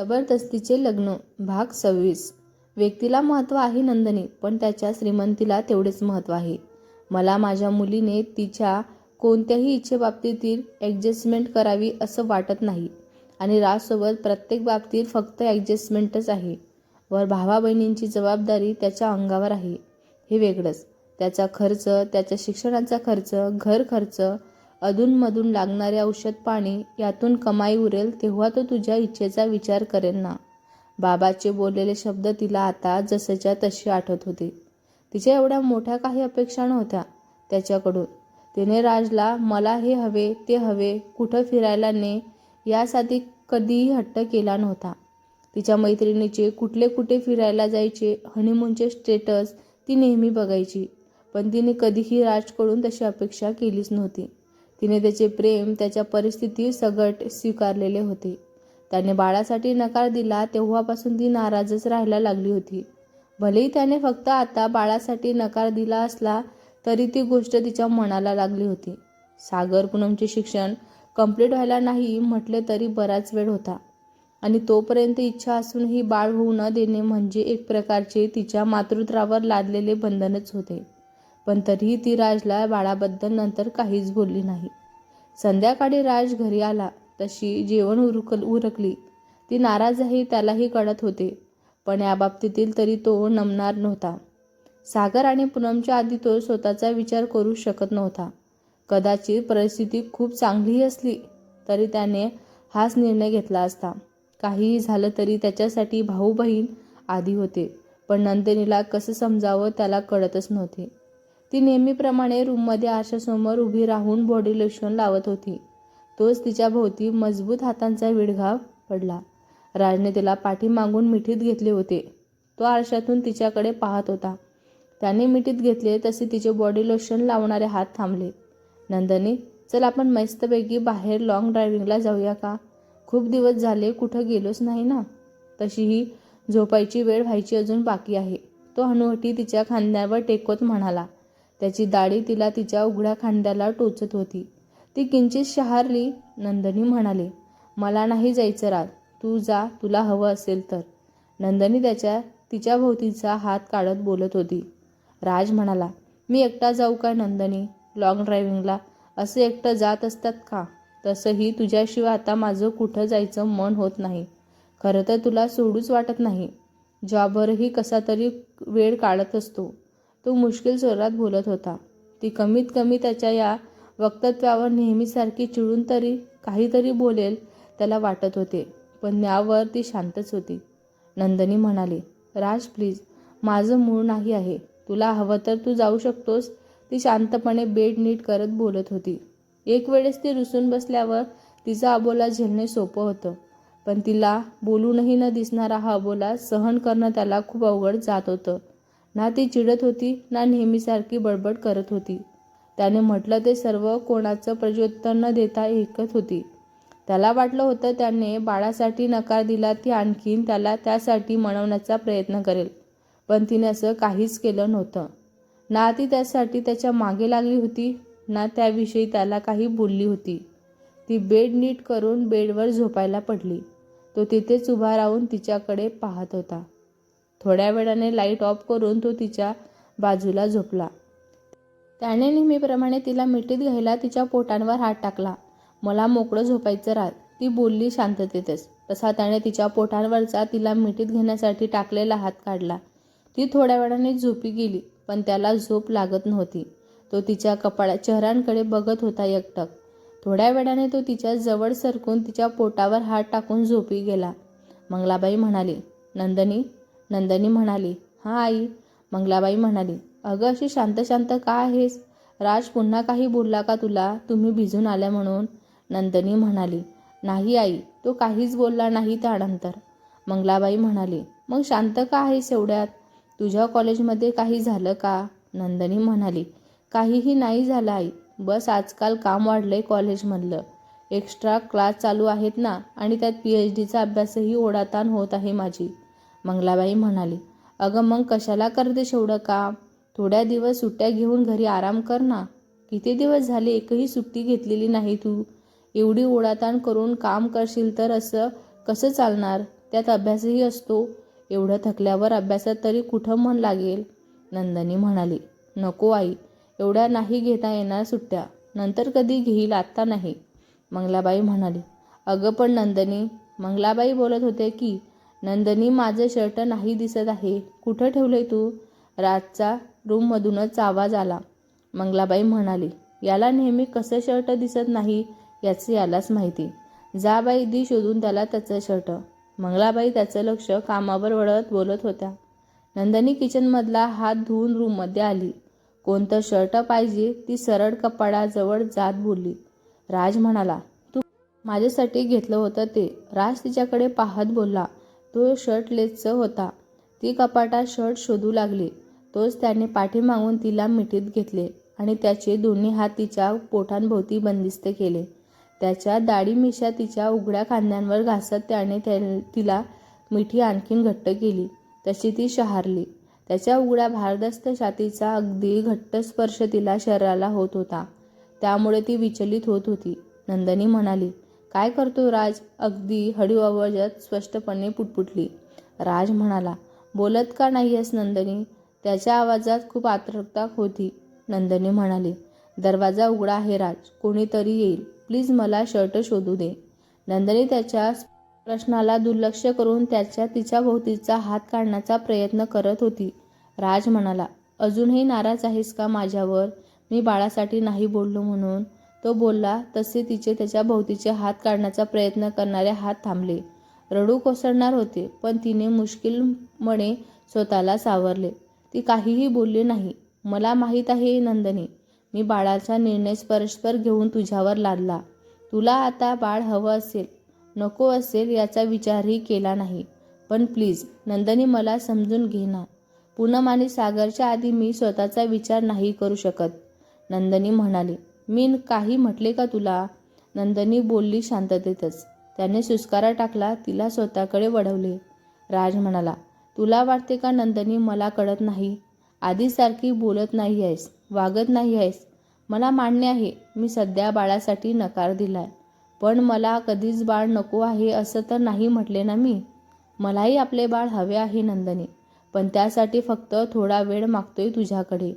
जबरदस्तीचे लग्न भाग सव्वीस. व्यक्तीला महत्त्व आहे नंदनी पण त्याच्या श्रीमंतीला तेवढेच महत्त्व आहे. मला माझ्या मुलीने तिच्या कोणत्याही इच्छेबाबतीतील ॲडजस्टमेंट करावी असं वाटत नाही आणि राजसोबत प्रत्येक बाबतीत फक्त ॲडजस्टमेंटच आहे. वर भावा बहिणींची जबाबदारी त्याच्या अंगावर आहे. हे वेगळंच. त्याचा खर्च त्याच्या शिक्षणाचा खर्च घर खर्च अधूनमधून लागणारे औषध पाणी यातून कमाई उरेल तेव्हा तो तुझ्या इच्छेचा विचार करेल ना. बाबाचे बोललेले शब्द तिला आता जसंच्या तशी आठवत होते. तिच्या एवढ्या मोठ्या काही अपेक्षा नव्हत्या त्याच्याकडून. तिने राजला मला हे हवे ते हवे कुठं फिरायला ने यासाठी कधीही हट्ट केला नव्हता. तिच्या मैत्रिणीचे कुठले कुठे फिरायला जायचे हनीमूनचे स्टेटस ती नेहमी बघायची. पण तिने कधीही राजकडून तशी अपेक्षा केलीच नव्हती. तिने त्याचे प्रेम त्याच्या परिस्थिती सगट स्वीकारलेले होते. त्याने बाळासाठी नकार दिला तेव्हापासून ती नाराजच राहायला लागली होती. भलेही त्याने फक्त आता बाळासाठी नकार दिला असला तरी ती गोष्ट तिच्या मनाला लागली होती. सागर पूनमचे शिक्षण कंप्लीट व्हायला नाही म्हटले तरी बराच वेळ होता. आणि तोपर्यंत इच्छा असूनही बाळ होऊ न देणे म्हणजे एक प्रकारचे तिच्या मातृत्वावर लादलेले बंधनच होते. पण तरीही ती राजला बाळाबद्दल नंतर काहीच बोलली नाही. संध्याकाळी राज घरी आला. तशी जेवण उरकल उरकली. ती नाराजही त्यालाही कळत होते पण या बाबतीतील तरी तो नमणार नव्हता. सागर आणि पूनमच्या आधी तो स्वतःचा विचार करू शकत नव्हता. कदाचित परिस्थिती खूप चांगलीही असली तरी त्याने हाच निर्णय घेतला असता. काहीही झालं तरी त्याच्यासाठी भाऊ बहीण आधी होते पण नंदिनीला कसं समजावं त्याला कळतच नव्हते. ती नेहमीप्रमाणे रूममध्ये आरशासमोर उभी राहून बॉडी लोशन लावत होती. तोच तिच्या भोवती मजबूत हातांचा विडघा पडला. राजने तिला पाठीमागून मिठीत घेतले होते. तो आरशातून तिच्याकडे पाहत होता. त्याने मिठीत घेतले तसे तिचे बॉडी लोशन लावणारे हात थांबले. नंदनी चल आपण मस्तपैकी बाहेर लॉंग ड्रायव्हिंगला जाऊया का? खूप दिवस झाले कुठं गेलोच नाही ना? तशीही झोपायची वेळ व्हायची अजून बाकी आहे. तो हनुवटी तिच्या खांद्यावर टेकवत म्हणाला त्याची दाढी तिला तिच्या उघड्या खांद्याला टोचत होती. ती किंचित शहारली नंदनी म्हणाले मला नाही जायचं राज तू जा तुला हवं असेल तर. नंदनी त्याच्या तिच्या भोवतीचा हात काढत बोलत होती. राज म्हणाला मी एकटा जाऊ का नंदनी? लॉंग ड्रायव्हिंगला असे एकटं जात असतात का? तसंही तुझ्याशिवाय आता माझं कुठं जायचं मन होत नाही. खरं तर तुला सोडूच वाटत नाही. जॉबवरही कसा तरी वेळ काढत असतो. तो मुश्किल स्वरात बोलत होता. ती कमीत कमी त्याच्या या वक्तव्यावर नेहमीसारखी चिडून तरी काहीतरी बोलेल त्याला वाटत होते पण यावर ती शांतच होती. नंदनी म्हणाली राज प्लीज माझं मूळ नाही आहे. तुला हवं तर तू जाऊ शकतोस. ती शांतपणे बेड नीट करत बोलत होती. एक वेळेस ती रुसून बसल्यावर तिचा अबोला झेलणे सोपं होतं पण तिला बोलूनही न दिसणारा हा अबोला सहन करणं त्याला खूप अवघड जात होतं. ना ती चिडत होती ना नेहमीसारखी बडबड करत होती. त्याने म्हटलं ते सर्व कोणाचं प्रत्युत्तर न देता ऐकत होती. त्याला वाटलं होतं त्याने बाळासाठी नकार दिला ती आणखीन त्याला त्यासाठी मनवण्याचा प्रयत्न करेल. पण तिने असं काहीच केलं नव्हतं. ना ती त्यासाठी त्याच्यामागे लागली होती ना त्याविषयी त्याला काही बोलली होती. ती बेड नीट करून बेडवर झोपायला पडली. तो तिथेच उभा राहून तिच्याकडे पाहत होता. थोड्या वेळाने लाइट ऑफ करून तो तिच्या बाजूला झोपला. त्याने नेहमीप्रमाणे तिला मिठीत घ्यायला तिच्या पोटांवर हात टाकला. मला मोकळं झोपायचं राहत ती बोलली शांततेतच. तसा त्याने तिच्या पोटांवरचा तिला मिठीत घेण्यासाठी टाकलेला हात काढला. ती थोड्या वेळाने झोपी गेली पण त्याला झोप लागत नव्हती. तो तिच्या कपाळा चेहऱ्यांकडे बघत होता एकटक. थोड्या वेळाने तो तिच्या जवळ सरकून तिच्या पोटावर हात टाकून झोपी गेला. मंगलाबाई म्हणाली नंदनी नंदनी म्हणाली हां आई. मंगलाबाई म्हणाली अगं अशी शांत शांत का आहेस? राज पुन्हा काही बोलला का तुला? तुम्ही भिजून आल्या म्हणून. नंदनी म्हणाली नाही आई तो काहीच बोलला नाही त्यानंतर. मंगलाबाई म्हणाली मग शांत का आहेस एवढ्यात? तुझ्या कॉलेजमध्ये काही झालं का? नंदनी म्हणाली काहीही नाही झालं आई. बस आजकाल काम वाढलंय कॉलेजमधलं. एक्स्ट्रा क्लास चालू आहेत ना आणि त्यात पी एच डीचा अभ्यासही ओढाताण होत आहे माझी. मंगलाबाई म्हणाली अगं मग कशाला करतेस एवढं काम? थोड्या दिवस सुट्ट्या घेऊन घरी आराम कर ना. किती दिवस झाले एकही सुट्टी घेतलेली नाही तू. एवढी ओढाताण करून काम करशील तर असं कसं चालणार? त्यात अभ्यासही असतो. एवढं थकल्यावर अभ्यासात तरी कुठं मन लागेल? नंदनी म्हणाली नको आई एवढ्या नाही घेता येणार सुट्ट्या. नंतर कधी घेईल आत्ता नाही. मंगलाबाई म्हणाली अगं पण नंदनी मंगलाबाई बोलत होते की नंदनी माझं शर्ट नाही दिसत आहे. कुठं ठेवलंय तू? राजचा रूममधूनच आवाज आला. मंगलाबाई म्हणाली याला नेहमी कसं शर्ट दिसत नाही याची यालाच माहिती. जा बाई दी शोधून त्याला त्याचं शर्ट. मंगलाबाई त्याचं लक्ष कामावर वळत बोलत होत्या. नंदनी किचनमधला हात धुवून रूममध्ये आली. कोणतं शर्ट पाहिजे ती सरळ कपाडाजवळ जात बोलली. राज म्हणाला तू माझ्यासाठी घेतलं होतं ते. राज तिच्याकडे पाहत बोलला तो शर्ट लेसचं होता. ती कपाटात शर्ट शोधू लागली. तोच त्याने पाठीमागून तिला मिठीत घेतले आणि त्याचे दोन्ही हात तिच्या पोटांभोवती बंदिस्त केले. त्याच्या दाढी मिशा तिच्या उघड्या खांद्यांवर घासत त्याने त्या तिला मिठी आणखीन घट्ट केली. तशी ती शहारली. त्याच्या उघड्या भारदस्त छातीचा अगदी घट्ट स्पर्श तिला शरीराला होत होता. त्यामुळे ती विचलित होत होती. नंदनी म्हणाली काय करतो राज? अगदी हळू आवाजात स्पष्टपणे पुटपुटली. राज म्हणाला बोलत का नाही आहेस नंदनी? त्याच्या आवाजात खूप आत्रता होती. नंदनी म्हणाली दरवाजा उघडा आहे राज कोणीतरी येईल. प्लीज मला शर्ट शोधू दे. नंदनी त्याच्या प्रश्नाला दुर्लक्ष करून त्याच्या तिच्या भोवतीचा हात काढण्याचा प्रयत्न करत होती. राज म्हणाला अजूनही नाराज आहेस का माझ्यावर? मी बाळासाठी नाही बोललो म्हणून. तो बोलला तसे तिचे त्याच्या भोवतीचे हात काढण्याचा प्रयत्न करणारे हात थांबले. रडू कोसळणार होते पण तिने मुश्किलपणे स्वतःला सावरले. ती काहीही बोलली नाही. मला माहीत आहे नंदनी मी बाळाचा निर्णय परस्पर घेऊन तुझ्यावर लादला. तुला आता बाळ हवं असेल नको असेल याचा विचारही केला नाही. पण प्लीज नंदनी मला समजून घे ना. पूनम आणि सागरच्या आधी मी स्वतःचा विचार नाही करू शकत नंदनी म्हणाली. मी काही म्हटले का तुला? नंदनी बोलली शांततेतच. त्याने सुस्कारा टाकला तिला स्वतःकडे वळवले. राज म्हणाला तुला वाटते का नंदनी मला कळत नाही? आधीसारखी बोलत नाही आहेस वागत नाही आहेस. मला मान्य आहे मी सध्या बाळासाठी नकार दिलाय. पण मला कधीच बाळ नको आहे असं तर नाही म्हटले ना मी? मलाही आपले बाळ हवे आहे नंदनी. पण त्यासाठी फक्त थोडा वेळ मागतोय तुझ्याकडे.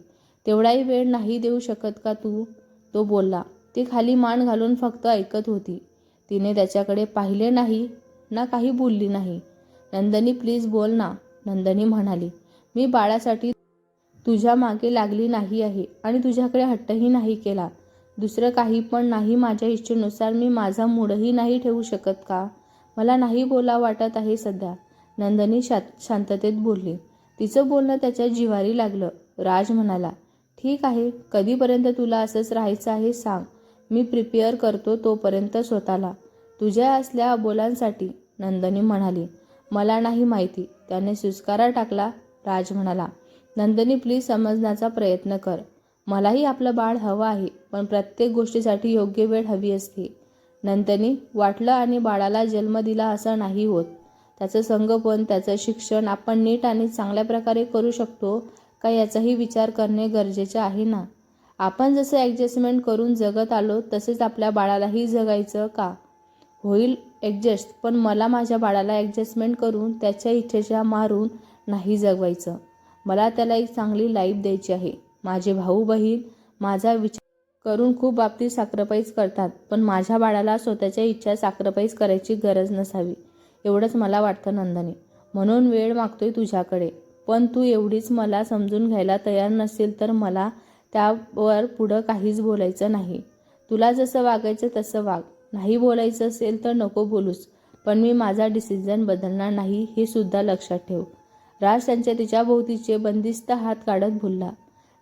तेवढाही वेळ नाही देऊ शकत का तू? तो बोलला ती खाली मान घालून फक्त ऐकत होती. तिने त्याच्याकडे पाहिले नाही ना काही बोलली नाही. नंदनी प्लीज बोल ना नंदनी म्हणाली. मी बाळासाठी तुझ्या मागे लागली नाही आहे आणि तुझ्याकडे हट्टही नाही केला. दुसरं काही पण नाही माझ्या इच्छेनुसार मी माझा मूडही नाही ठेवू शकत का? मला नाही बोला वाटत आहे सध्या. नंदनी शा शांततेत बोलली. तिचं बोलणं त्याच्या जिवारी लागलं. राज म्हणाला ठीक आहे. कधीपर्यंत तुला असंच राहायचं आहे सांग. मी प्रिपेअर करतो तोपर्यंत स्वतःला. तुझ्या असल्या बोलांसाठी नंदनी म्हणाली. मला नाही माहिती. त्याने सुस्कारा टाकला. राज म्हणाला नंदनी प्लीज समजण्याचा प्रयत्न कर. मलाही आपलं बाळ हवं आहे पण प्रत्येक गोष्टीसाठी योग्य वेळ हवी असते. नंतनी वाटलं आणि बाळाला जन्म दिला असं नाही होत. त्याचं संगोपन त्याचं शिक्षण आपण नीट आणि चांगल्या प्रकारे करू शकतो का याचाही विचार करणे गरजेचे आहे ना? आपण जसं ॲडजस्टमेंट करून जगत आलो तसेच आपल्या बाळालाही जगायचं का? होईल ॲडजस्ट पण मला माझ्या बाळाला ॲडजस्टमेंट करून त्याच्या इच्छेच्या मारून नाही जगवायचं. मला त्याला एक चांगली लाईफ द्यायची आहे. माझे भाऊ बहीण माझा विचार करून खूप बाबतीत सॅक्रिफाईस करतात पण माझ्या बाळाला स्वतःच्या इच्छा सॅक्रिफाईस करायची गरज नसावी एवढंच मला वाटतं नंदनी. म्हणून वेळ मागतोय तुझ्याकडे. पण तू एवढीच मला समजून घ्यायला तयार नसेल तर मला त्यावर पुढं काहीच बोलायचं नाही. तुला जसं वागायचं तसं वाग. नाही बोलायचं असेल तर नको बोलूस पण मी माझा डिसिजन बदलणार नाही हे सुद्धा लक्षात ठेव. राज त्यांच्या तिच्या भोवतीचे बंदिस्त हात काढत भुलला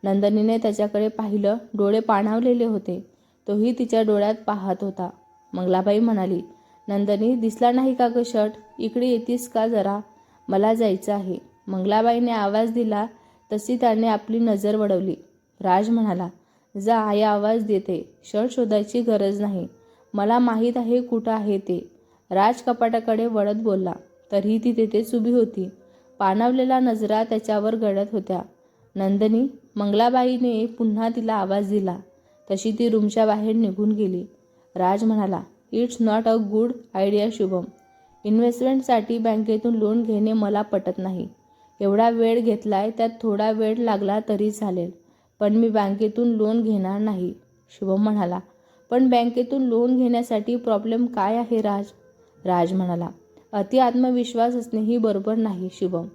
नंदनीने त्याच्याकडे पाहिलं डोळे पाणावलेले होते. तोही तिच्या डोळ्यात पाहत होता. मंगलाबाई म्हणाली नंदनी दिसला नाही का ग शर्ट? इकडे येतीस का जरा? मला जायचं आहे. मंगलाबाईने आवाज दिला तशी त्याने आपली नजर वळवली. राज म्हणाला जा आई आवाज देते. शर्ट शोधायची गरज नाही. मला माहीत आहे कुठं आहे ते. राज कपाटाकडे वळत बोलला. तरीही ती तेथेच उभी होती. पाणावलेला नजरा त्याच्यावर गळत होत्या. नंदनी मंगलाबाईने पुन्हा तिला आवाज दिला. तशी ती रूमच्या बाहेर निघून गेली. राज म्हणाला it's not a good idea Shubham. इन्व्हेस्टमेंटसाठी बँकेतून लोन घेणे मला पटत नाही. एवढा वेळ घेतलाय त्यात थोडा वेळ लागला तरी चालेल. पण मी बँकेतून लोन घेणार नाही शुभम म्हणाला. पण बँकेतून लोन घेण्यासाठी प्रॉब्लेम काय आहे राज? राज म्हणाला. अति आत्मविश्वास असणेही बरोबर नाही शुभम.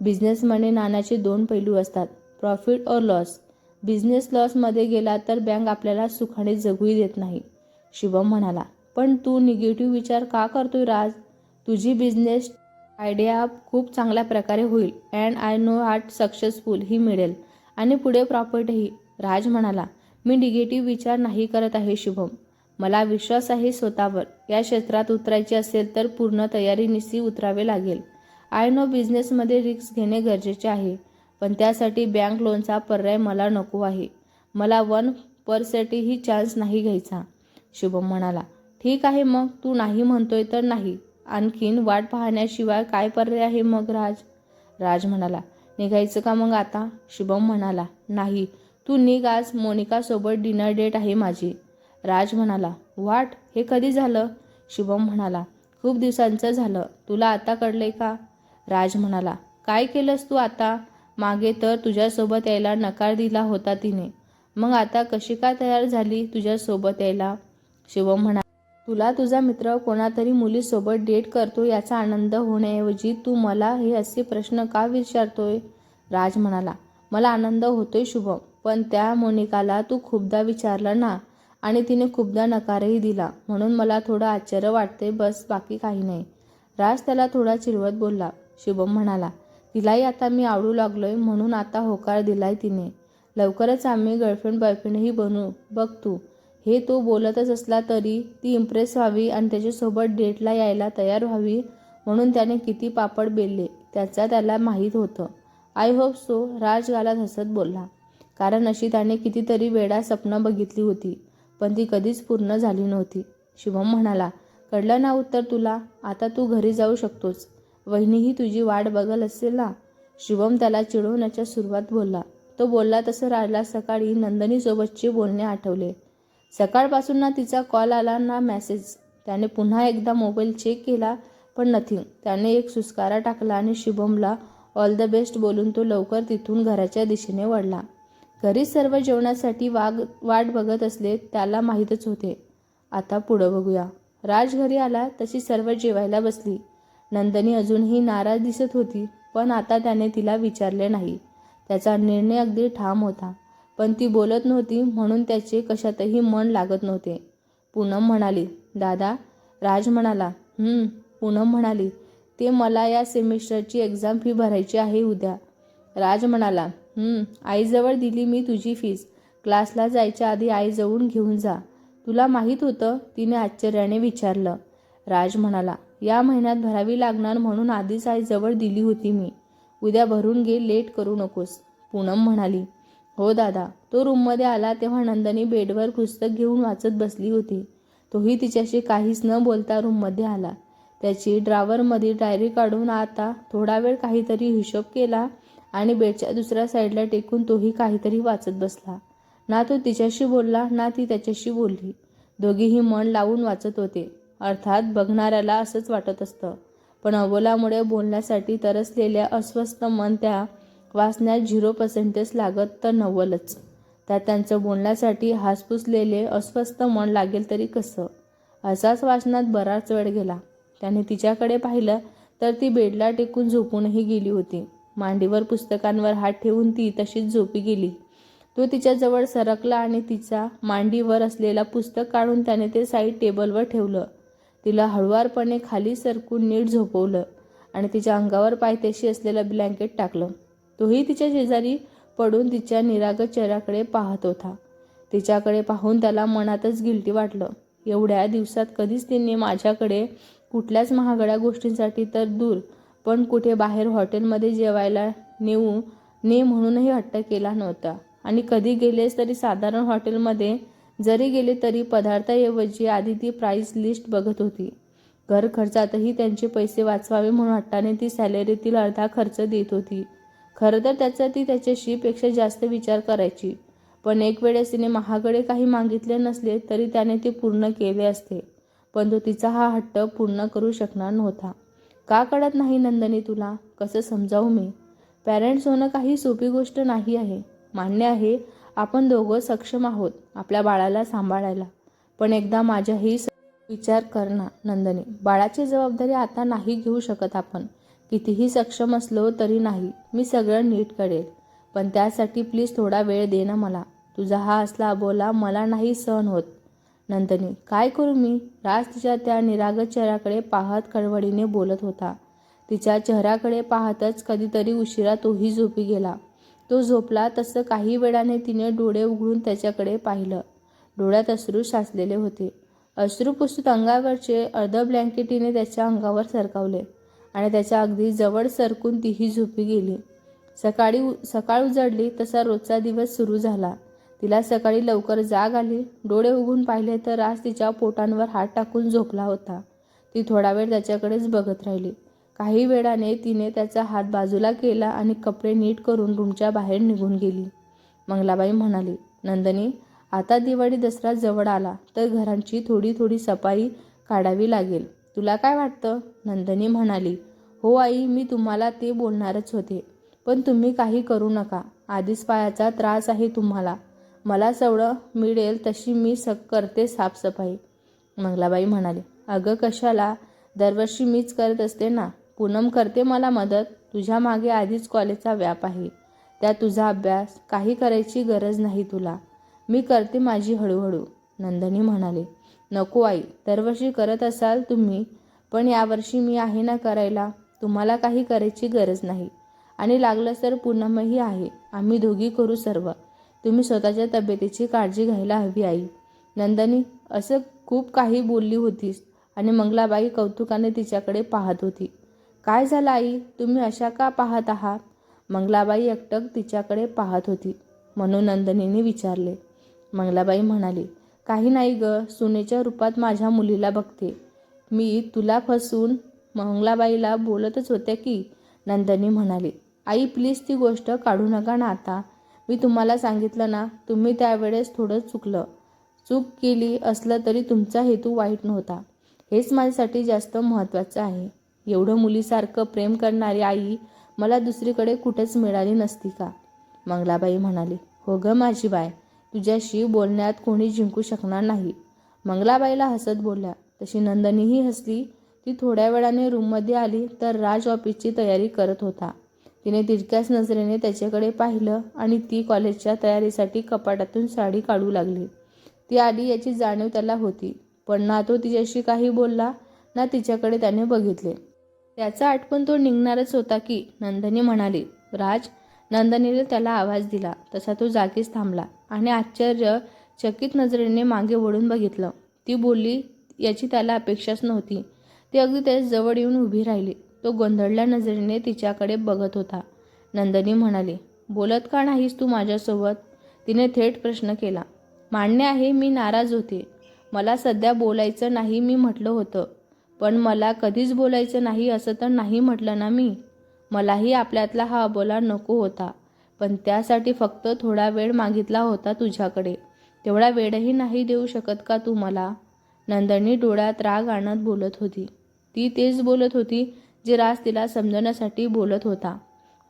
बिझनेसमध्ये नाण्याचे दोन पैलू असतात प्रॉफिट और लॉस बिझनेस लॉसमध्ये गेला तर बँक आपल्याला सुखाने जगूही देत नाही शुभम म्हणाला. पण तू निगेटिव्ह विचार का करतोय राज? तुझी बिझनेस आयडिया खूप चांगल्या प्रकारे होईल. And I know art successful ही मिळेल. आणि पुढे प्रॉपर्टीही. राज म्हणाला मी निगेटिव्ह विचार नाही करत आहे शुभम. मला विश्वास आहे स्वतःवर. या क्षेत्रात उतरायचे असेल तर पूर्ण तयारीनिशी उतरावे लागेल. आय नो बिझनेसमध्ये रिस्क घेणे गरजेचे आहे पण त्यासाठी बँक लोनचा पर्याय मला नको आहे. मला वन पर्सेंटही चान्स नाही घ्यायचा. शुभम म्हणाला ठीक आहे मग. तू नाही म्हणतोय तर नाही. आणखीन वाट पाहण्याशिवाय काय पर्याय आहे मग राज? राज म्हणाला निघायचं का मग आता? शुभम म्हणाला नाही. तू निघ आज. मोनिकासोबत डिनर डेट आहे माझी. राज म्हणाला वाट? हे कधी झालं? शुभम म्हणाला खूप दिवसांचं झालं. तुला आता कळलंय का? राज म्हणाला काय केलंस तू आता? मागे तर तुझ्यासोबत यायला नकार दिला होता तिने. मग आता कशी काय तयार झाली तुझ्यासोबत यायला? शिवम म्हणा तुला तुझा मित्र कोणातरी मुलीसोबत डेट करतो याचा आनंद होण्याऐवजी तू मला हे असे प्रश्न का विचारतोय? राज म्हणाला मला आनंद होतोय शुभम पण त्या मोनिकाला तू खूपदा विचारलं ना आणि तिने खूपदा नकारही दिला म्हणून मला थोडं आश्चर्य वाटते बस बाकी काही नाही. राज त्याला थोडा चिरवत बोलला. शुभम म्हणाला तिलाही आता मी आवडू लागलोय म्हणून आता होकार दिलाय तिने. लवकरच आम्ही गर्लफ्रेंड बॉयफ्रेंडही बनू बघ तू. हे तो बोलतच असला तरी ती इम्प्रेस व्हावी आणि त्याच्यासोबत डेटला यायला तयार व्हावी म्हणून त्याने किती पापड बेलले त्याचा त्याला माहीत होतं. आय होप सो राज गालात हसत बोलला. कारण अशी त्याने कितीतरी वेळा स्वप्न बघितली होती पण ती कधीच पूर्ण झाली नव्हती. शुभम म्हणाला कळलं ना उत्तर तुला? आता तू घरी जाऊ शकतोस. वहिनीही तुझी वाट बघल असेल ना? शुभम त्याला चिडवण्याच्या सुरुवात बोलला. तो बोलला तसं राजला सकाळी नंदनीसोबतचे बोलणे आठवले. सकाळपासून ना तिचा कॉल आला ना मेसेज. त्याने पुन्हा एकदा मोबाईल चेक केला पण नथिंग. त्याने एक सुस्कारा टाकला आणि शुभमला ऑल द बेस्ट बोलून तो लवकर तिथून घराच्या दिशेने वळला. घरी सर्व जेवणासाठी वाग वाट बघत असले त्याला माहीतच होते. आता पुढं बघूया. राज घरी आला तशी सर्व जेवायला बसली. नंदनी अजूनही नाराज दिसत होती पण आता त्याने तिला विचारले नाही. त्याचा निर्णय अगदी ठाम होता. पण ती बोलत नव्हती म्हणून त्याचे कशातही मन लागत नव्हते. पूनम म्हणाली दादा. राज म्हणाला पूनम म्हणाली ते मला या सेमिस्टरची एक्झाम फी भरायची आहे उद्या. राज म्हणाला आईजवळ दिली मी तुझी फीस क्लासला जायच्या आधी आईजवळून घेऊन जा. तुला माहीत होतं तिने आश्चर्याने विचारलं. राज म्हणाला या महिन्यात भरावी लागणार म्हणून आधीच आईजवळ दिली होती मी. उद्या भरून घे लेट करू नकोस. पूनम म्हणाली हो दादा तो रूममध्ये आला तेव्हा नंदनी बेडवर पुस्तक घेऊन वाचत बसली होती. तोही तिच्याशी काहीच न बोलता रूममध्ये आला. त्याची ड्रावरमध्ये डायरी काढून आता थोडा वेळ काहीतरी हिशोब केला आणि बेडच्या दुसऱ्या साईडला टेकून तोही काहीतरी वाचत बसला. ना तो तिच्याशी बोलला ना ती त्याच्याशी बोलली. दोघीही मन लावून वाचत होते. अर्थात बघणाऱ्याला असंच वाटत असतं. पण अबोलामुळे बोलण्यासाठी तरसलेल्या अस्वस्थ मन त्या वाचण्यात झिरो पर्सेंटेज लागत तर नव्वलच त्यात त्यांचं बोलण्यासाठी हासपुसलेले अस्वस्थ मन लागेल तरी कसं? असाच वाचनात बराच वेळ गेला. त्याने तिच्याकडे पाहिलं तर ती बेडला टेकून झोपूनही गेली होती. मांडीवर पुस्तकांवर हात ठेवून ती तशीच झोपी गेली. तो तिच्याजवळ सरकला आणि तिचा मांडीवर असलेला पुस्तक काढून त्याने ते साईड टेबलवर ठेवलं. तिला हळुवारपणे खाली सरकून नीट झोपवलं आणि तिच्या अंगावर पायथ्याशी असलेलं ब्लँकेट टाकलं. तोही तिच्या शेजारी पडून तिच्या निरागत चेहऱ्याकडे पाहत होता. तिच्याकडे पाहून त्याला मनातच गिल्टी वाटलं. एवढ्या दिवसात कधीच तिने माझ्याकडे कुठल्याच महागड्या गोष्टींसाठी तर दूर पण कुठे बाहेर हॉटेलमध्ये जेवायला नेऊ ने म्हणूनही हट्ट केला नव्हता. आणि कधी गेलेस तरी साधारण हॉटेलमध्ये जरी गेले तरी पदार्थाऐवजी आधी ती प्राईस लिस्ट बघत होती. घर खर्चातही त्यांचे पैसे वाचवावे म्हणून हट्टाने ती सॅलरीतील अर्धा खर्च देत होती. खरं तर त्याचा ती त्याच्याशीपेक्षा जास्त विचार करायची. पण एक वेळेस तिने महागडे काही मागितले नसले तरी त्याने ते पूर्ण केले असते. पण तो तिचा हा हट्ट पूर्ण करू शकणार नव्हता. का कळत नाही नंदनी तुला? कसं समजावू मी? पॅरेंट्स होणं काही सोपी गोष्ट नाही आहे. मान्य आहे आपण दोघं सक्षम आहोत आपल्या बाळाला सांभाळायला. पण एकदा माझ्याही विचार कर ना नंदनी. बाळाची जबाबदारी आता नाही घेऊ शकत आपण. कितीही सक्षम असलो तरी नाही मी सगळं नीट करेल. पण त्यासाठी प्लीज थोडा वेळ दे ना मला. तुझा हा असला बोला मला नाही सहन होत. नंदनी काय करू मी? राज तिच्या त्या निरागत चेहऱ्याकडे पाहत कडवडीने बोलत होता. तिच्या चेहऱ्याकडे पाहतच कधीतरी उशिरा तोही झोपी गेला. तो झोपला तसं काही वेळाने तिने डोळे उघडून त्याच्याकडे पाहिलं. डोळ्यात अश्रू साचलेले होते. अश्रू पुसत अंगावरचे अर्ध ब्लँकेटीने त्याच्या अंगावर सरकावले. आणि त्याच्या अगदी जवळ सरकून तीही झोपी गेली. सकाळी उ- सकाळ उजडली तसा रोजचा दिवस सुरू झाला. तिला सकाळी लवकर जाग आली. डोळे उघडून पाहिले तर आज तिच्या पोटांवर हात टाकून झोपला होता. ती थोडा वेळ त्याच्याकडेच बघत राहिली. काही वेळाने तिने त्याचा हात बाजूला केला आणि कपडे नीट करून रूमच्या बाहेर निघून गेली. मंगलाबाई म्हणाली नंदनी आता दिवाळी दसरा जवळ आला तर घरांची थोडी थोडी सफाई काढावी लागेल. तुला काय वाटतं? नंदनी म्हणाली. हो आई मी तुम्हाला ते बोलणारच होते. पण तुम्ही काही करू नका. आधीच पायाचा त्रास आहे तुम्हाला. मला सवडं मिळेल तशी मी स करते साफसफाई. मंगलाबाई म्हणाले. अगं कशाला? दरवर्षी मीच करत असते ना. पूनम करते मला मदत. तुझ्या मागे आधीच कॉलेजचा व्याप आहे. त्या तुझा अभ्यास. काही करायची गरज नाही तुला. मी करते माझी हळूहळू. नंदनी म्हणाले. नको आई दरवर्षी करत असाल तुम्ही पण यावर्षी मी आहे ना करायला तुम्हाला काही करायची गरज नाही. आणि लागलं तर पूनमही आहे आम्ही दोघी करू सर्व. तुम्ही स्वतःच्या तब्येतीची काळजी घ्यायला हवी आई. नंदनी असं खूप काही बोलली होतीस आणि मंगलाबाई कौतुकाने तिच्याकडे पाहत होती. काय झालं आई तुम्ही अशा का पाहत आहात मंगलाबाई एकटक तिच्याकडे पाहत होती म्हणून नंदनीने विचारले. मंगलाबाई म्हणाली काही नाही ग सुनेच्या रूपात माझ्या मुलीला बघते. मी तुला फसून मंगलाबाईला बोलतच होत्या की नंदनी म्हणाली आई प्लीज ती गोष्ट काढू नका ना आता. मी तुम्हाला सांगितलं ना तुम्ही त्यावेळेस थोडं चुकलं. चूक केली असलं तरी तुमचा हेतू वाईट नव्हता. हेच माझ्यासाठी जास्त महत्त्वाचं आहे. एवढं मुलीसारखं प्रेम करणारी आई मला दुसरीकडे कुठेच मिळाली नसती का? मंगलाबाई म्हणाली हो ग माझी बाय. तुझ्याशी बोलण्यात कोणी जिंकू शकणार नाही. मंगलाबाईला हसत बोलल्या. तशी नंदनीही हसली. ती थोड्या वेळाने रूममध्ये आली तर राज ऑफिसची तयारी करत होता. तिने तिरक्याच नजरेने त्याच्याकडे पाहिलं आणि ती कॉलेजच्या तयारीसाठी कपाटातून साडी काढू लागली. ती आली याची जाणीव त्याला होती. पण ना तो तिच्याशी काही बोलला ना तिच्याकडे त्याने बघितले. त्याचा आठवण तो निघणारच होता की नंदनी म्हणाली राज नंदनीने त्याला आवाज दिला. तसा तो जागीच थांबला. आणि आश्चर्य चकित नजरेने मागे वळून बघितलं. ती बोलली याची त्याला अपेक्षाच नव्हती. ती अगदी त्याच्याजवळ येऊन उभी राहिली. तो गोंधळल्या नजरेने तिच्याकडे बघत होता. नंदनी म्हणाली बोलत का नाहीस तू माझ्यासोबत? तिने थेट प्रश्न केला मान्य आहे मी नाराज होते. मला सध्या बोलायचं नाही मी म्हटलं होतं. पण मला कधीच बोलायचं नाही असं तर नाही म्हटलं ना मी. मलाही आपल्यातला हा अबोला नको होता. पण त्यासाठी फक्त थोडा वेळ मागितला होता तुझ्याकडे. तेवढा वेळही नाही देऊ शकत का तू मला? नंदनी डोळ्यात राग आणत बोलत होती. ती तेच बोलत होती जे राज तिला समजवण्यासाठी बोलत होता.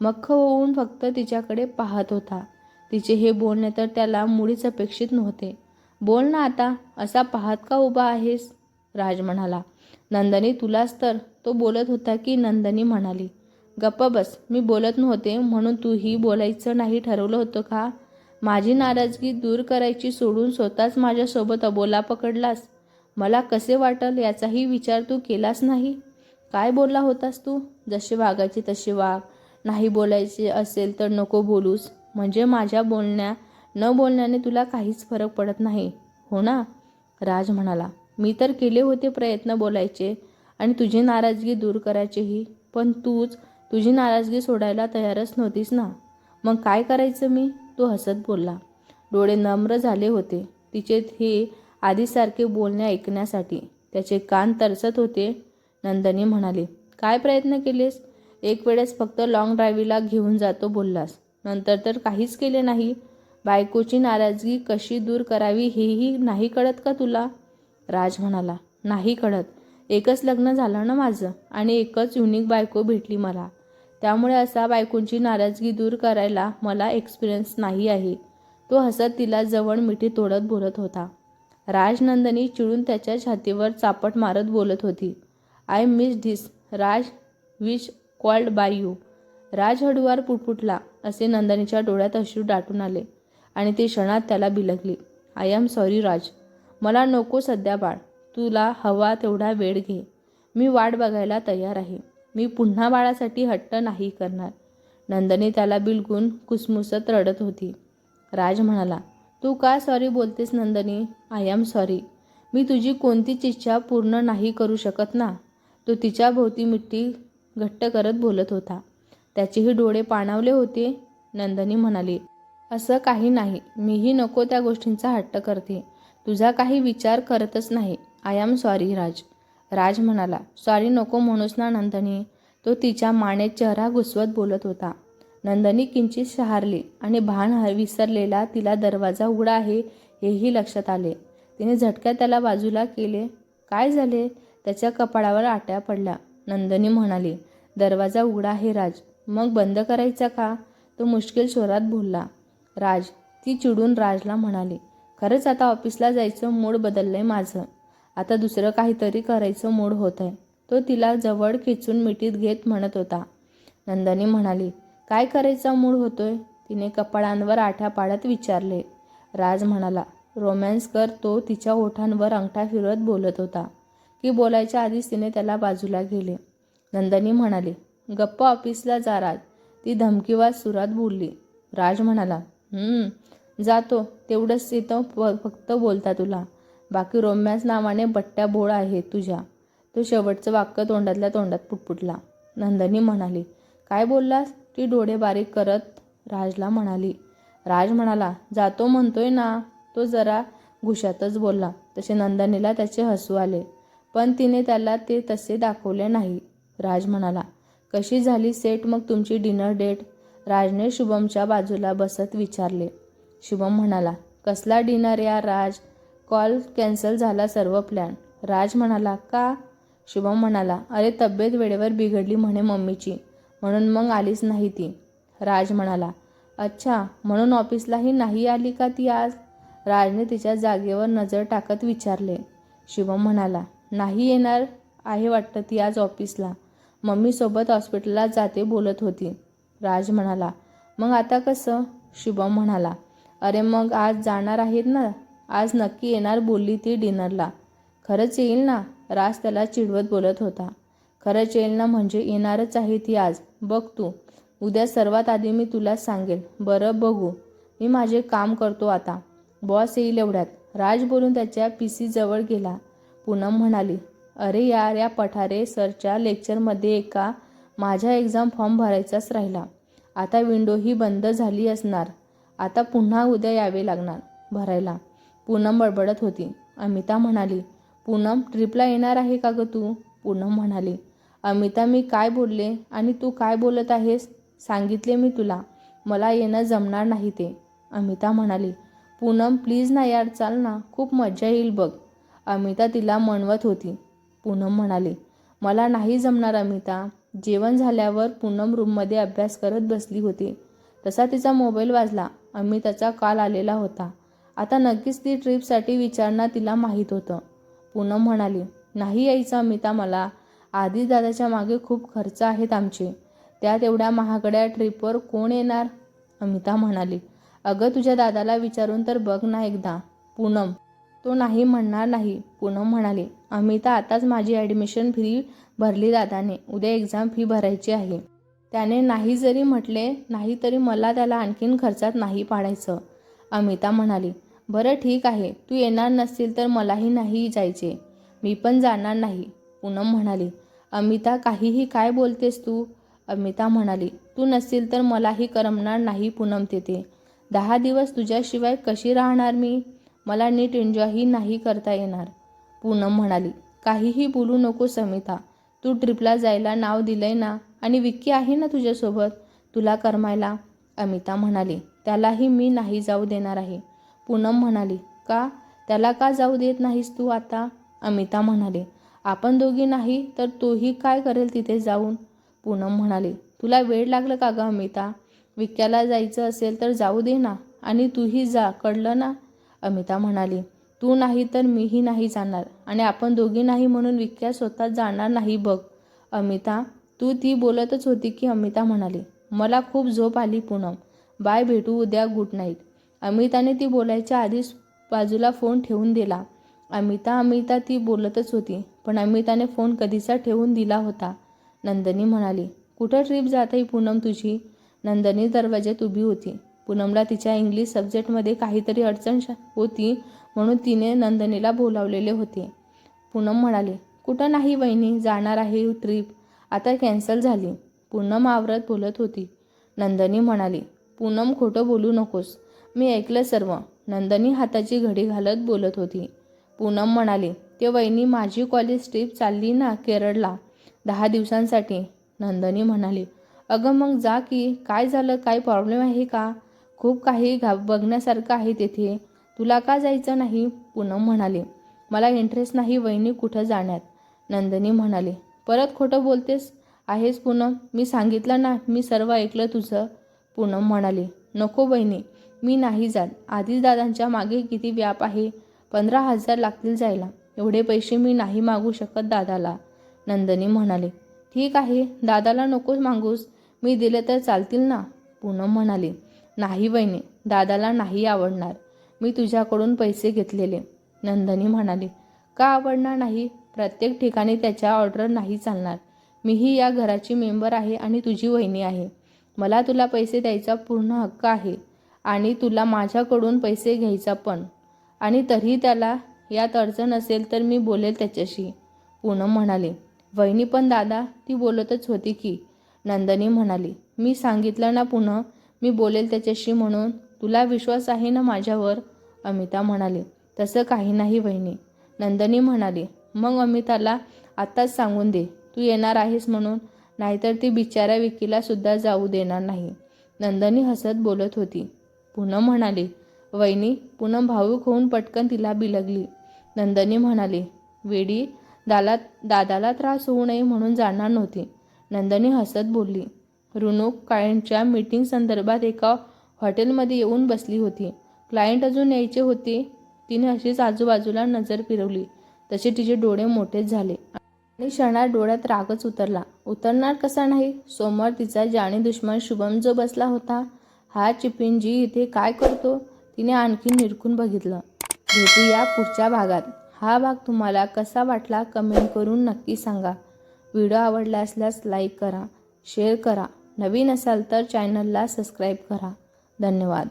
मख्ख होऊन फक्त तिच्याकडे पाहत होता. तिचे हे बोलणे तर त्याला मुळीच अपेक्षित नव्हते. बोल ना आता असा पाहत का उभा आहेस? राज म्हणाला. नंदनी तुलाच तर. तो बोलत होता की नंदनी म्हणाली. गप्पा बस. मी बोलत नव्हते म्हणून तूही बोलायचं नाही ठरवलं होतं का? माझी नाराजगी दूर करायची सोडून स्वतःच माझ्यासोबत अबोला पकडलास. मला कसे वाटल याचाही विचार तू केलास नाही? काय बोलला होतास तू? जसे वागायचे तसे वाग. नाही बोलायचे असेल तर नको बोलूस. म्हणजे माझ्या बोलण्या न बोलण्याने तुला काहीच फरक पडत नाही. हो ना? राज म्हणाला. मी तर केले होते प्रयत्न बोलायचे आणि तुझी नाराजगी दूर करायचेही. पण तूच तुझी नाराजगी सोडायला तयारच नव्हतीस ना? मग काय करायचं मी? तो हसत बोलला. डोळे नम्र झाले होते. तिचे हे आधीसारखे बोलणे ऐकण्यासाठी. त्याचे कान तरसत होते. नंदनी म्हणाली काय प्रयत्न केलेस? एक वेळेस फक्त लॉंग ड्राईव्हला घेऊन जातो बोललास. नंतर तर काहीच केले नाही. बायकोची नाराजगी कशी दूर करावी हेही नाही कळत का तुला? राज म्हणाला नाही कळत. एकच लग्न झालं ना माझं आणि एकच युनिक बायको भेटली मला. त्यामुळे असा बायकोंची नाराजगी दूर करायला मला एक्सपिरियन्स नाही आहे. तो हसत तिला जवळ मिठी तोडत बोलत होता. राजनंदनी चिडून त्याच्या छातीवर चापट मारत बोलत होती. I miss this Raj which called by you Raj हडुवार पुटपुटला असे नंदनीच्या डोळ्यात अश्रू दाटून आले आणि ती क्षणात त्याला बिलगली. I am sorry Raj. मला नको सध्या बाळ. तुला हवा तेवढा वेळ घे. मी वाट बघायला तयार आहे. मी पुन्हा बाळासाठी हट्ट नाही करणार. नंदनी त्याला बिलगून कुसमुसत रडत होती. राज म्हणाला तू का सॉरी बोलतेस नंदनी? आय एम सॉरी मी तुझी कोणतीच इच्छा पूर्ण नाही करू शकत ना? तो तिच्या भोवती मिठी घट्ट करत बोलत होता. त्याचेही डोळे पाणावले होते. नंदनी म्हणाली असं काही नाही. मीही नको त्या गोष्टींचा हट्ट करते. तुझा काही विचार करतच नाही. I am sorry Raj. Raj म्हणाला सॉरी नको म्हणूस ना नंदनी. तो तिच्या माने चेहरा घुसवत बोलत होता. नंदनी किंचित शहारली आणि भान विसरलेला तिला दरवाजा उघडा आहे हेही लक्षात आले. तिने झटक्या त्याला बाजूला केले. काय झाले? त्याच्या कपाळावर आट्या पडल्या. नंदनी म्हणाली दरवाजा उघडा आहे राज. मग बंद करायचा का? तो मुश्किल स्वरात बोलला. राज ती चिडून राजला म्हणाली खरंच आता ऑफिसला जायचं मूड बदललंय माझं. आता दुसरं काहीतरी करायचं मूड होत आहे. तो तिला जवळ खेचून मिठीत घेत म्हणत होता. नंदनी म्हणाली काय करायचा मूड होतोय? तिने कपाळांवर आठ्या पाडत विचारले. राज म्हणाला रोमॅन्स कर तो तिच्या ओठांवर अंगठा फिरत बोलत होता. की बोलायच्या आधीच तिने त्याला बाजूला गेले नंदनी म्हणाली गप्प ऑफिसला जा राज. ती धमकीवाद सुरात बोलली. राज म्हणाला जातो. तेवढंच येतं फक्त बोलता तुला. बाकी रोमॅन्स नावाने बट्ट्या बोळ आहेत तुझ्या. तो शेवटचं वाक्य तोंडातल्या तोंडात पुटपुटला. नंदनी म्हणाली काय बोललास? ती डोळे बारीक करत राजला म्हणाली राज म्हणाला जातो म्हणतोय ना. तो जरा घुशातच बोलला तसे नंदनीला त्याचे हसू आले पण तिने त्याला ते तसे दाखवले नाही. राज म्हणाला कशी झाली सेट मग तुमची डिनर डेट? राजने शुभमच्या बाजूला बसत विचारले. शुभम म्हणाला कसला डिनर या राज? कॉल कॅन्सल झाला सर्व प्लॅन. राज म्हणाला का? शुभम म्हणाला अरे तब्येत वेळेवर बिघडली म्हणे मम्मीची म्हणून मग आलीच नाही ती. राज म्हणाला अच्छा म्हणून ऑफिसलाही नाही आली का ती आज? राजने तिच्या जागेवर नजर टाकत विचारले. शिवम म्हणाला नाही येणार आहे वाटतं ती आज ऑफिसला. मम्मीसोबत हॉस्पिटलला जाते बोलत होती. राज म्हणाला मग आता कसं? शुभम म्हणाला अरे मग आज जाणार आहेत ना? आज नक्की येणार बोलली ती डिनरला. खरंच येईल ना? राज त्याला चिडवत बोलत होता. खरंच येईल ना म्हणजे येणारच आहे ती आज. बघ तू. उद्या सर्वात आधी मी तुला सांगेल बरं बघू. मी माझे काम करतो आता. बॉस येईल एवढ्यात. राज बोलून त्याच्या पी सी जवळ गेला. पूनम म्हणाली अरे यार या पठारे सरच्या लेक्चरमध्ये एका माझ्या एक्झाम फॉर्म भरायचाच राहिला. आता विंडो ही बंद झाली असणार. आता पुन्हा उद्या यावे लागणार भरायला. पूनम बडबडत होती. अमिता म्हणाली पूनम ट्रिपला येणार आहे का गं तू? पूनम म्हणाली अमिता मी काय बोलले आणि तू काय बोलत आहेस? सांगितले मी तुला. मला येणं जमणार नाही ते. अमिता म्हणाली पूनम प्लीज ना यार चाल ना. खूप मजा येईल बघ. अमिता तिला म्हणवत होती. पूनम म्हणाली मला नाही जमणार अमिता. जेवण झाल्यावर पूनम रूममध्ये अभ्यास करत बसली होती. तसा तिचा मोबाईल वाजला. अमिताचा काल आलेला होता. आता नक्कीच ती ट्रिपसाठी विचारणं तिला माहीत होतं. पूनम म्हणाली नाही यायचं अमिता मला. आधी दादाच्या मागे खूप खर्च आहेत आमचे. त्यात एवढ्या महागड्या ट्रिपवर कोण येणार? अमिता म्हणाली अगं तुझ्या दादाला विचारून तर बघ ना एकदा. पूनम तो नाही म्हणणार नाही. पूनम म्हणाली अमिता आताच माझी ॲडमिशन फी भरली दादाने. उद्या एक्झाम फी भरायची आहे. त्याने नाही जरी म्हटले नाही तरी मला त्याला आणखीन खर्चात नाही पाडायचं. अमिता म्हणाली बरं ठीक आहे तू येणार नसतील तर मलाही नाही जायचे. मी पण जाणार नाही पूनम म्हणाली. अमिता काहीही काय बोलतेस तू? अमिता म्हणाली. तू नसतील तर मलाही करमणार नाही पूनम तेथे. दहा दिवस तुझ्याशिवाय कशी राहणार मी? मला नीट एन्जॉयही नाही करता येणार. पूनम म्हणाली. काहीही बोलू नको समिता. तू ट्रिपला जायला नाव दिलंय ना? आणि विक्की आहे ना तुझ्यासोबत? तुला करमायला? अमिता म्हणाली. त्यालाही मी नाही जाऊ देणार आहे. पूनम म्हणाली का? त्याला का जाऊ देत नाहीस तू आता? अमिता म्हणाले आपण दोघी नाही तर तोही काय करेल तिथे जाऊन? पूनम म्हणाली तुला वेळ लागलं का गं अमिता? विक्याला जायचं असेल तर जाऊ दे ना आणि तूही जा कळलं ना? अमिता म्हणाली तू नाही तर मीही नाही जाणार आणि आपण दोघी नाही म्हणून विक्या स्वतः जाणार नाही बघ. अमिता तू ती बोलतच होती की अमिता म्हणाली मला खूप झोप आली पूनम. बाय भेटू उद्या गुड नाईट. अमिताने ती बोलायच्या आधीच बाजूला फोन ठेवून दिला. अमिता अमिता ती बोलतच होती पण अमिताने फोन कधीचा ठेवून दिला होता. नंदनी म्हणाली कुठं ट्रिप आहे पूनम तुझी? नंदनी दरवाज्यात उभी होती. पूनमला तिच्या इंग्लिश सब्जेक्टमध्ये काहीतरी अडचण श- होती म्हणून तिने नंदनीला बोलावलेले होते. पूनम म्हणाली कुठं नाही वहिनी जाणार आहे ट्रिप. आता कॅन्सल झाली. पूनम आवरत बोलत होती. नंदनी म्हणाली पूनम खोटं बोलू नकोस. मी ऐकलं सर्व. नंदनी हाताची घडी घालत बोलत होती. पूनम म्हणाली ते वहिनी माझी कॉलेज ट्रीप चालली ना केरळला दहा दिवसांसाठी. नंदनी म्हणाली अगं मग जा की काय झालं काय प्रॉब्लेम आहे का? खूप काही घा बघण्यासारखं आहे तेथे. तुला का जायचं नाही? पूनम म्हणाली मला इंटरेस्ट नाही वहिनी कुठं जाण्यात. नंदनी म्हणाली परत खोटं बोलतेस? आहेस पूनम मी सांगितलं ना मी सर्व ऐकलं तुझं. पूनम म्हणाली नको बहिणी मी नाही जात. आधीच दादांच्या मागे किती व्याप आहे? पंधरा हजार लागतील जायला. एवढे पैसे मी नाही मागू शकत दादाला. नंदनी म्हणाले ठीक आहे दादाला नकोच मागूस. मी दिले तर चालतील ना? पूनम म्हणाली नाही वहिनी दादाला नाही आवडणार. मी तुझ्याकडून पैसे घेतलेले. नंदनी म्हणाली का आवडणार नाही? प्रत्येक ठिकाणी त्याच्या ऑर्डर नाही चालणार. मीही या घराची मेंबर आहे आणि तुझी वहिनी आहे. मला तुला पैसे द्यायचा पूर्ण हक्क आहे. आणि तुला माझ्याकडून पैसे घ्यायचा पण. आणि तरीही त्याला यात अडचण असेल तर मी बोलेल त्याच्याशी. पूनम म्हणाली वहिनी पण दादा ती बोलतच होती की. नंदनी म्हणाली मी सांगितलं ना पुन्हा मी बोलेल त्याच्याशी म्हणून. तुला विश्वास आहे ना माझ्यावर? अमिता म्हणाली तसं काही नाही वहिनी. नंदनी म्हणाली मग अमिताला आत्ताच सांगून दे. तू येणार आहेस म्हणून. नाहीतर ती बिचाऱ्या विकीला सुद्धा जाऊ देणार नाही. नंदनी हसत बोलत होती. पूनम म्हणाली वहिनी पूनम भावूक होऊन पटकन तिला बिलगली. नंदनी म्हणाली वेडी दाला दादाला त्रास होऊ नये म्हणून जाणार नव्हती. नंदनी हसत बोलली रुनूक क्लायंटच्या मीटिंग संदर्भात एका हॉटेलमध्ये येऊन बसली होती. क्लायंट अजून यायचे होते. तिने अशीच आजूबाजूला नजर फिरवली. तसे तिचे डोळे मोठेच झाले. आणि क्षणात डोळ्यात रागच उतरला. उतरणार कसा नाही? सोमवार तिचा जाणी दुश्मन शुभम जो बसला होता. हा चिपिंजी इथे काय करतो? तिने आणखी निरखून बघितलं. भेटूया पुढच्या भागात. हा भाग तुम्हाला कसा वाटला कमेंट करून नक्की सांगा. व्हिडिओ आवडला असल्यास लाईक करा शेअर करा. नवीन असाल तर चॅनलला सबस्क्राईब करा. धन्यवाद.